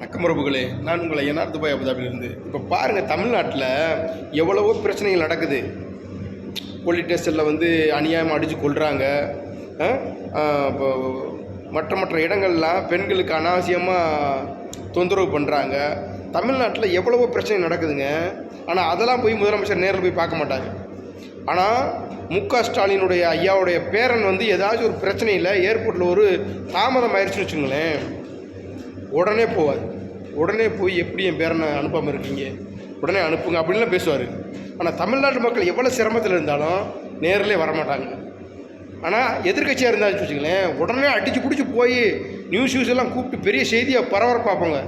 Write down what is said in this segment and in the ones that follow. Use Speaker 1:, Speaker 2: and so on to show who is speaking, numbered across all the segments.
Speaker 1: வணக்கம் உறவுகளே நான் உங்களை என்ஆர் துபாய் அபுதாபிலிருந்து இப்போ பாருங்கள் தமிழ்நாட்டில் எவ்வளவோ பிரச்சனைகள் நடக்குது. போலீஸ் ஸ்டேஷனில் வந்து அநியாயமாக அடித்து கொள்கிறாங்க மற்ற மற்ற இடங்கள்லாம் பெண்களுக்கு அனாவசியமாக தொந்தரவு பண்ணுறாங்க தமிழ்நாட்டில் எவ்வளவோ பிரச்சனை நடக்குதுங்க. ஆனால் அதெல்லாம் போய் முதலமைச்சர் நேரில் போய் பார்க்க மாட்டாங்க ஆனால் மு க ஸ்டாலினுடைய ஐயாவுடைய பேரன் வந்து ஏதாச்சும் ஒரு பிரச்சனையில் ஏர்போர்ட்டில் ஒரு தாமதம் ஆயிடுச்சுன்னு வச்சுங்களேன் உடனே போவார். உடனே போய் எப்படி என் பேரனை அனுப்பாமல் இருக்கீங்க? உடனே அனுப்புங்க அப்படின்லாம் பேசுவார். ஆனால் தமிழ்நாட்டு மக்கள் எவ்வளோ சிரமத்தில் இருந்தாலும் நேரிலே வரமாட்டாங்க. ஆனால் எதிர்க்கட்சியாக இருந்தாலும் வச்சுக்கங்களேன் உடனே அடித்து பிடிச்சி போய் நியூஸ் நியூஸ் எல்லாம் கூப்பிட்டு பெரிய செய்தியை பரபரப்பாப்பாங்க.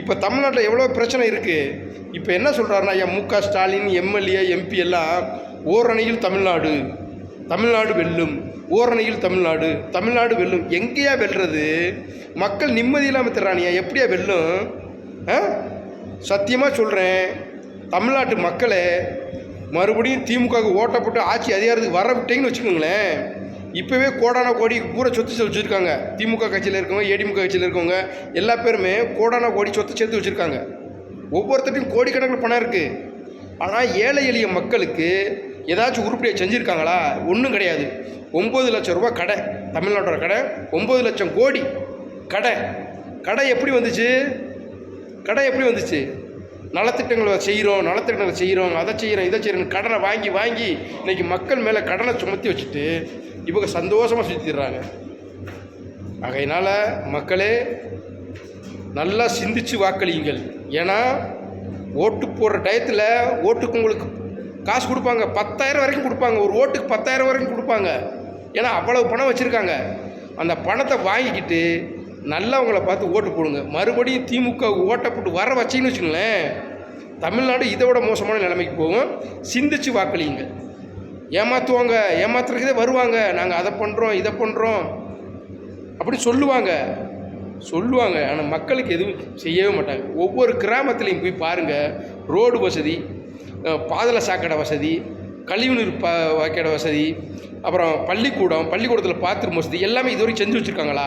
Speaker 1: இப்போ தமிழ்நாட்டில் எவ்வளோ பிரச்சனை இருக்குது இப்போ என்ன சொல்கிறாருன்னா ஐயா மு க ஸ்டாலின் எம்எல்ஏ எம்பி எல்லாம் ஓரணியில் தமிழ்நாடு. தமிழ்நாடு வெல்லும். ஓரணையில் தமிழ்நாடு தமிழ்நாடு வெல்லும். எங்கேயா வெல்றது? மக்கள் நிம்மதி இல்லாமல் தர்றானியா எப்படியா வெல்லும்? ஆ? சத்தியமாக சொல்கிறேன் தமிழ்நாட்டு மக்களை மறுபடியும் திமுகவுக்கு ஓட்டை போட்டு ஆட்சி அதிகாரத்துக்கு வர விட்டீங்கன்னு வச்சுக்கோங்களேன். இப்போவே கோடான கோடி பூரா சொத்து சேர்த்து வச்சுருக்காங்க. திமுக கட்சியில் இருக்கவங்க ஏடிமுக கட்சியில் இருக்கவங்க எல்லா பேருமே கோடான கோடி சொத்து சேர்த்து வச்சுருக்காங்க. ஒவ்வொருத்தட்டையும் கோடிக்கணக்கில் பணம் இருக்குது ஆனால் ஏழை எளிய மக்களுக்கு ஏதாச்சும் உருப்படியாக செஞ்சுருக்காங்களா? ஒன்றும் கிடையாது. ஒம்பது லட்சம் ரூபா கடை தமிழ்நாட்டோட கடை ஒம்பது லட்சம் கோடி கடை. கடை எப்படி வந்துச்சு? கடை எப்படி வந்துச்சு? நலத்திட்டங்களை செய்கிறோம் நலத்திட்டங்களை செய்கிறோம் அதை செய்கிறோம் இதை செய்கிறோம் கடனை வாங்கி வாங்கி இன்றைக்கி மக்கள் மேலே கடனை சுமத்தி வச்சுட்டு இவங்க சந்தோஷமாக சுற்றிடுறாங்க ஆகையினால் மக்களே நல்லா சிந்திச்சு வாக்களியுங்கள். ஏன்னா ஓட்டு போடுற டயத்தில் ஓட்டுக்கு உங்களுக்கு காசு கொடுப்பாங்க. பத்தாயிரம் வரைக்கும் கொடுப்பாங்க. ஒரு ஓட்டுக்கு பத்தாயிரம் வரைக்கும் கொடுப்பாங்க. ஏன்னா அவ்வளவு பணம் வச்சுருக்காங்க. அந்த பணத்தை வாங்கிக்கிட்டு நல்லவங்களை பார்த்து ஓட்டு போடுங்க. மறுபடியும் திமுக ஓட்டை போட்டு வர வச்சின்னு வச்சுங்களேன் தமிழ்நாடு இதை விட மோசமான நிலைமைக்கு போகும். சிந்திச்சு வாக்களிங்க ஏமாற்றுவாங்க ஏமாத்துறதுக்கே வருவாங்க. நாங்கள் அதை பண்ணுறோம் இதை பண்ணுறோம் அப்படி சொல்லுவாங்க. சொல்லுவாங்க. ஆனால் மக்களுக்கு எதுவும் செய்யவே மாட்டாங்க. ஒவ்வொரு கிராமத்துலேயும் போய் பாருங்கள் ரோடு வசதி பாதள சாக்கடை வசதி கழிவுநீர் ப வாய்க்காட வசதி அப்புறம் பள்ளிக்கூடம் பள்ளிக்கூடத்தில் பாத்ரூம் வசதி எல்லாமே இது வரைக்கும் செஞ்சு வச்சுருக்காங்களா?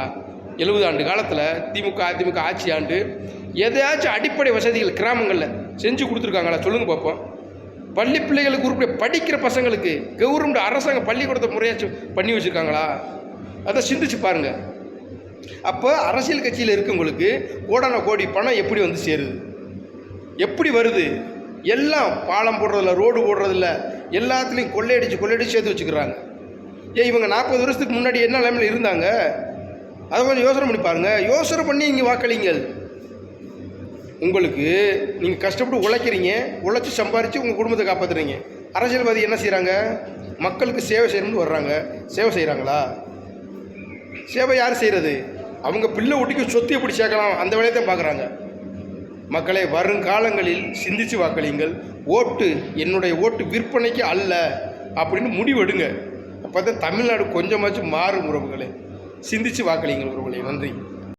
Speaker 1: எழுபது ஆண்டு காலத்தில் திமுக அதிமுக ஆட்சி ஆண்டு எதையாச்சும் அடிப்படை வசதிகள் கிராமங்களில் செஞ்சு கொடுத்துருக்காங்களா? சொல்லுங்கள் பார்ப்போம் பள்ளி பிள்ளைகளுக்கு உருப்படி படிக்கிற பசங்களுக்கு கவர்மெண்ட் அரசாங்கம் பள்ளிக்கூடத்தை முறையாச்சும் பண்ணி வச்சுருக்காங்களா? அதை சிந்திச்சு பாருங்கள் அப்போ அரசியல் கட்சியில் இருக்கவங்களுக்கு கோடான கோடி பணம் எப்படி வந்து சேருது? எப்படி வருது? எல்லாம் பாலம் போடுறதில்ல ரோடு போடுறதில்ல. எல்லாத்துலேயும் கொள்ளையடிச்சு கொள்ளையடிச்சு சேர்த்து வச்சுக்கிறாங்க. ஏ இவங்க நாற்பது வருஷத்துக்கு முன்னாடி என்ன நிலைமையில் இருந்தாங்க? அதை கொஞ்சம் யோசனை பண்ணி பாருங்கள் யோசனை பண்ணி இங்கே வாக்களிங்கள். உங்களுக்கு நீங்கள் கஷ்டப்பட்டு உழைக்கிறீங்க உழைச்சி சம்பாரித்து உங்கள் குடும்பத்தை காப்பாற்றுறீங்க அரசியல்வாதி என்ன செய்கிறாங்க மக்களுக்கு சேவை செய்யணும்னு வர்றாங்க. சேவை செய்கிறாங்களா சேவை யார் செய்கிறது அவங்க பிள்ளை ஒட்டிக்கு சொத்து எப்படி சேர்க்கலாம்? அந்த வேலையை தான் பார்க்குறாங்க. மக்களை வருங்காலங்களில் சிந்திச்சு வாக்களிங்கள் ஓட்டு என்னுடைய ஓட்டு விற்பனைக்கு அல்ல அப்படின்னு முடிவெடுங்க. அப்போ தான் தமிழ்நாடு கொஞ்சமாச்சும் மாறும் உறவுகளை. சிந்திச்சு வாக்களிங்கள் உறவுகளை. நன்றி.